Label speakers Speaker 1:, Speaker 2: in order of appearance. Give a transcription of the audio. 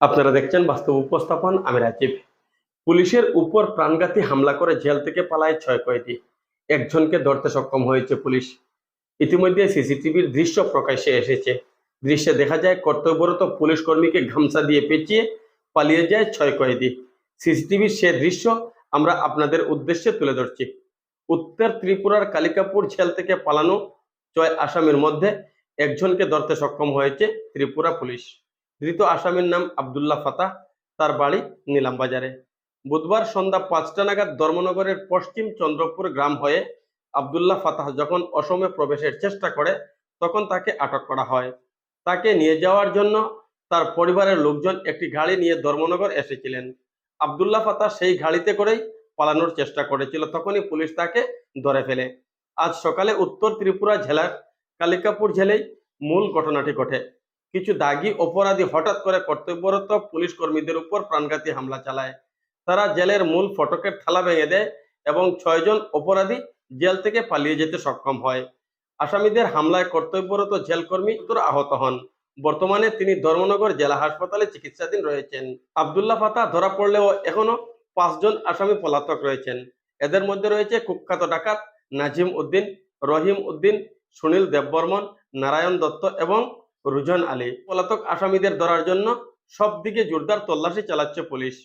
Speaker 1: আপনারা দেখছেন বাস্তব উপস্থাপন, আমি রাজীব। পুলিশের উপর প্রাণঘাতী হামলা করে জেল থেকে পালায় ছয় কয়েদি। একজনকে ধরতে সক্ষম হয়েছে পুলিশ। ইতিমধ্যে সিসিটিভির দৃশ্য প্রকাশ্যে এসেছে। দৃশ্যে দেখা যায়, কর্তব্যরত পুলিশ কর্মীকে গামছা দিয়ে পেঁচিয়ে পালিয়ে যায় ছয় কয়েদি। সিসিটিভির সে দৃশ্য আমরা আপনাদের উদ্দেশ্যে তুলে ধরছি। উত্তর ত্রিপুরার কালিকাপুর জেল থেকে পালানো ছয় আসামির মধ্যে একজনকে ধরতে সক্ষম হয়েছে ত্রিপুরা পুলিশ। ধৃত আসামির নাম আবদুল্লাহ ফাতাহ। তার বাড়ি নিলামবাজারে। বুধবার সন্ধ্যা পাঁচটা নাগাদ ধর্মনগরের পশ্চিম চন্দ্রপুর গ্রাম হয়ে আবদুল্লাহ ফাতাহ যখন অসমে প্রবেশের চেষ্টা করে, তখন তাকে আটক করা হয়। তাকে নিয়ে যাওয়ার জন্য তার পরিবারের লোকজন একটি গাড়ি নিয়ে ধর্মনগর এসেছিলেন। আবদুল্লাহ ফাতাহ সেই গাড়িতে করেই পালানোর চেষ্টা করেছিল, তখনই পুলিশ তাকে ধরে ফেলে। আজ সকালে উত্তর ত্রিপুরা জেলার কালিকাপুর জেলেই মূল ঘটনাটি ঘটে। কিছু দাগি অপরাধী হঠাৎ করে কর্তব্যরত পুলিশ কর্মীদের উপর প্রাণঘাতী হামলা চালায়। তারা জেলের মূল ফটকের থালা ভেঙে দেয় এবং ছয়জন অপরাধী জেল থেকে পালিয়ে যেতে সক্ষম হয়। আসামিদের হামলায় কর্তব্যরত জেলকর্মী গুরুতর আহত হন। বর্তমানে তিনি ধর্মনগর জেলা হাসপাতালে চিকিৎসাধীন রয়েছেন। আবদুল্লাহ ফাতা ধরা পড়লেও এখনও পাঁচজন আসামি পলাতক রয়েছেন। এদের মধ্যে রয়েছে কুখ্যাত ডাকাত নাজিম উদ্দিন, রহিম উদ্দিন, সুনীল দেববর্মন, নারায়ণ দত্ত এবং রুজন আলী পলাতক আসামিদের ধরার জন্য সবদিকে জোরদার তল্লাশি চালাচ্ছে পুলিশ।